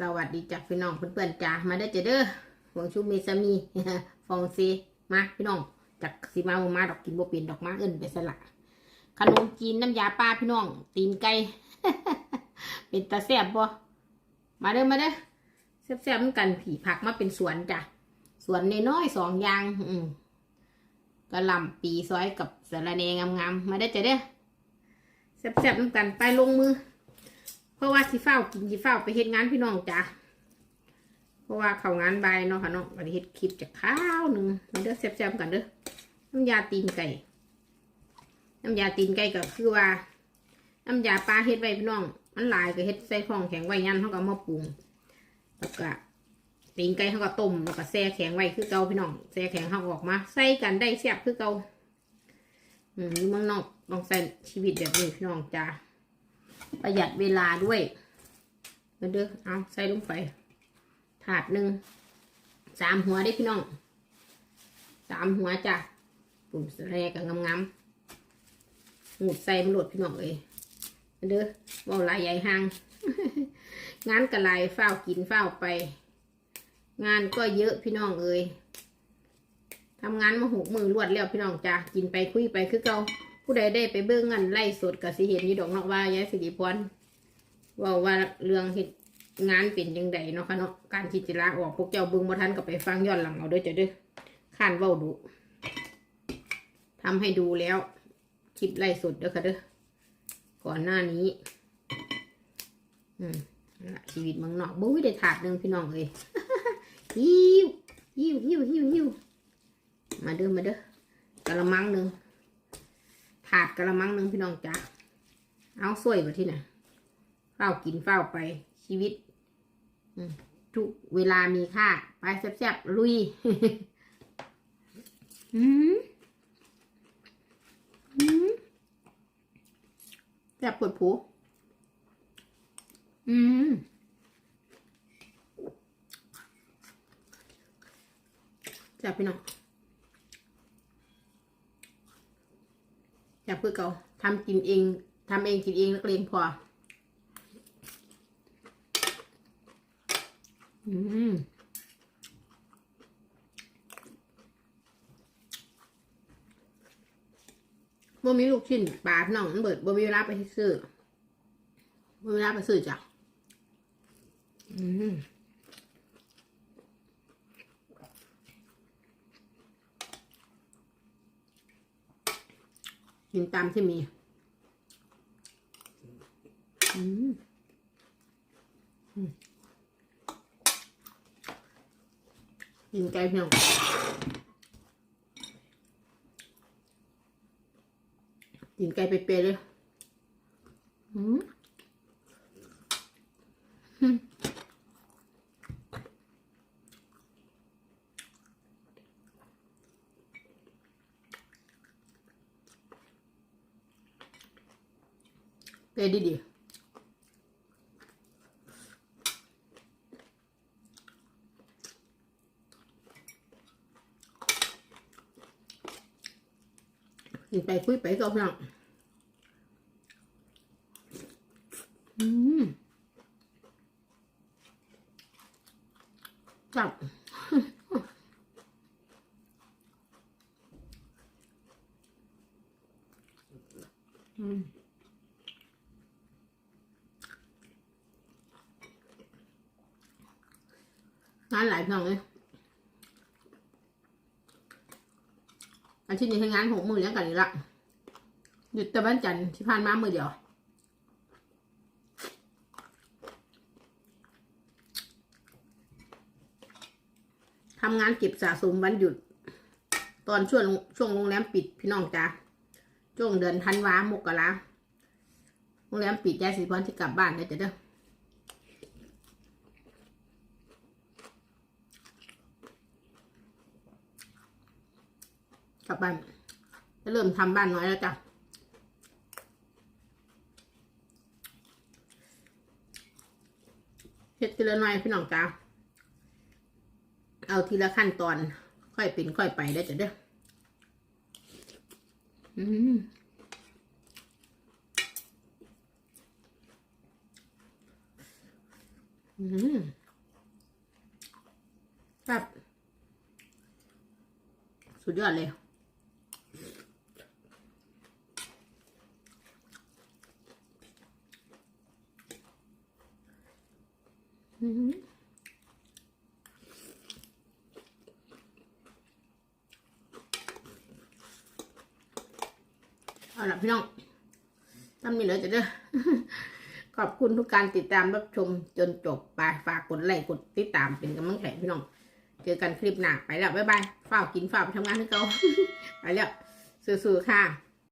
สวัสดีจากพี่น้องเพื่อนๆจ้ามาได้เจอเด้อหวงชูเมซามีฟองซีมาพี่น้องจากสีมาบมาดอกกินบ่เป็นดอกมาเอินไปสละขนมจีนน้ำยาปลาพี่น้อง ตีนไก่เป็นตาแซบบ่มาเด้อมาเด้อแซบๆเหมือนกันผีผักมาเป็นสวนจ้ะสวนน้อยๆสองอย่าง อืมกระลำปีซอยกับสะระแนงามๆมาได้เจอเด้อแซบๆเหมือนกันไปลงมือ เพราะว่าสิเฝ้ากินสิเฝ้าไปเฮ็ดงานพี่น้องจ้ะเพราะว่าเขางานใบเนาะค่ะเนาะวันนี้เฮ็ดคลิปจากข้าวหนึ่งมันเด้อแซ่บๆกันเด้อน้ำยาตีนไก่น้ำยาตีนไก่ก็คือว่าน้ำยาปลาเฮ็ดไว้พี่น้อง มันหลายก็เฮ็ดใส่ของแข็งไว้ยันเขาก็มาปรุงแล้วก็ตีนไก่เขาก็ต้มแล้วก็แช่แข็งไว้คือเก่าพี่น้องแช่แข็งเขาออกมาใส่กันได้แซ่บคือเก่าอืมอยู่เมืองนอกต้องใส่ชีวิตแบบนี้พี่น้องจ้า ประหยัดเวลาด้วยมาเด้อเอาใส่ลงไป ถาดหนึ่งสามหัวได้พี่น้องสามหัวจ้ะปุ่มแรกกับงามๆหูดใส่มันโหลดพี่น้องเอ้ยมาเด้อเว่าลายใหญ่ห่าง งานกระไรเฝ้ากินเฝ้าไป งานก็เยอะพี่น้องเอ้ยทำงานมาหกมือรวดแล้วพี่น้องจ้ะกินไปคุยไปคือเก่า ผู้ใดได้ไปเบิ่งงินไล่สดกับสิเห็นอยู่ดอกเนอกว่ายายสิริพรว่าว่าเรื่องเฮ็ดงานเป็นยังไงเนาะค่ะเนาะการที่จะลาออกพวกเจ้าเบิ่งบ่ทันก็ไปฟังย้อนหลังเอาด้อจ้ะเด้อข้านเว้าดุทำให้ดูแล้วคลิปไล่สดเด้อค่ะเด้อก่อนหน้านี้ อืมชีวิตมืองนอกบุ้ยได้ถาดหนึ่งพี่น้องเอ้ยหิวหิวหิวหิวหิวมาเด้อมาเด้อกะละมังหนึ่ง ถาดกระมังหนึ่งพี่น้องจ้าเอาสวยมาที่ไหนเฝ้ากินเฝ้าไปชีวิตทุกเวลามีค่า ไปแซ่บๆลุยอืมอืมแซ่บปวดผูอืมแซ่บพี่น้อง อยากเพื่อเก่าทำกินเองทำเองกินเองนักเลงพอ อืมบ่มีลูกชิ้นปลาพี่น้องเบิดบ่มีเวลาไปซื้อบ่มีเวลาไปซื้อจ้ะอืม กินตามที่มีอืมกินไก่เพียงกินไก่เปรี้ยวเลยอืม อืมเปรี้ยวดีๆกินไปคุยไปก็พี่น้อ งานหลายน้องเลยอาทิตย์นี้ทำงานหกมือเลี้ยงกันเลยละหยุดแต่วันจันทร์ที่ผ่านมามือเดียวทำงานเก็บสะสมวันหยุด ตอนช่วงช่วงโรงแรมปิดพี่น้องจ้าช่วงเดือนธันวามกราโรงแรมปิดยายสิพรที่กลับบ้านได้จะเด้อ กลับบ้านจะเริ่มทำบ้านน้อยแล้วจ้ะเฮ็ดทีละน่อยพี่น้องจ้าเอาทีละขั้นตอน ค่อยเป็นค่อยไปได้จ้ะเด้ออืมออืมแบบสุดยอดเลย เอาล่ะพี่น้องทำนี่เลยจะเด้อขอบคุณทุกการติดตามรับชมจนจบไปฝากกดไลค์กดติดตามเป็นกำลังใจพี่น้อง เจอกันคลิปหน้าไปแล้ว บ๊ายบายฝ้าวกินฝ้าวไปทำงานให้เขาไปแล้วสู้ๆค่ะ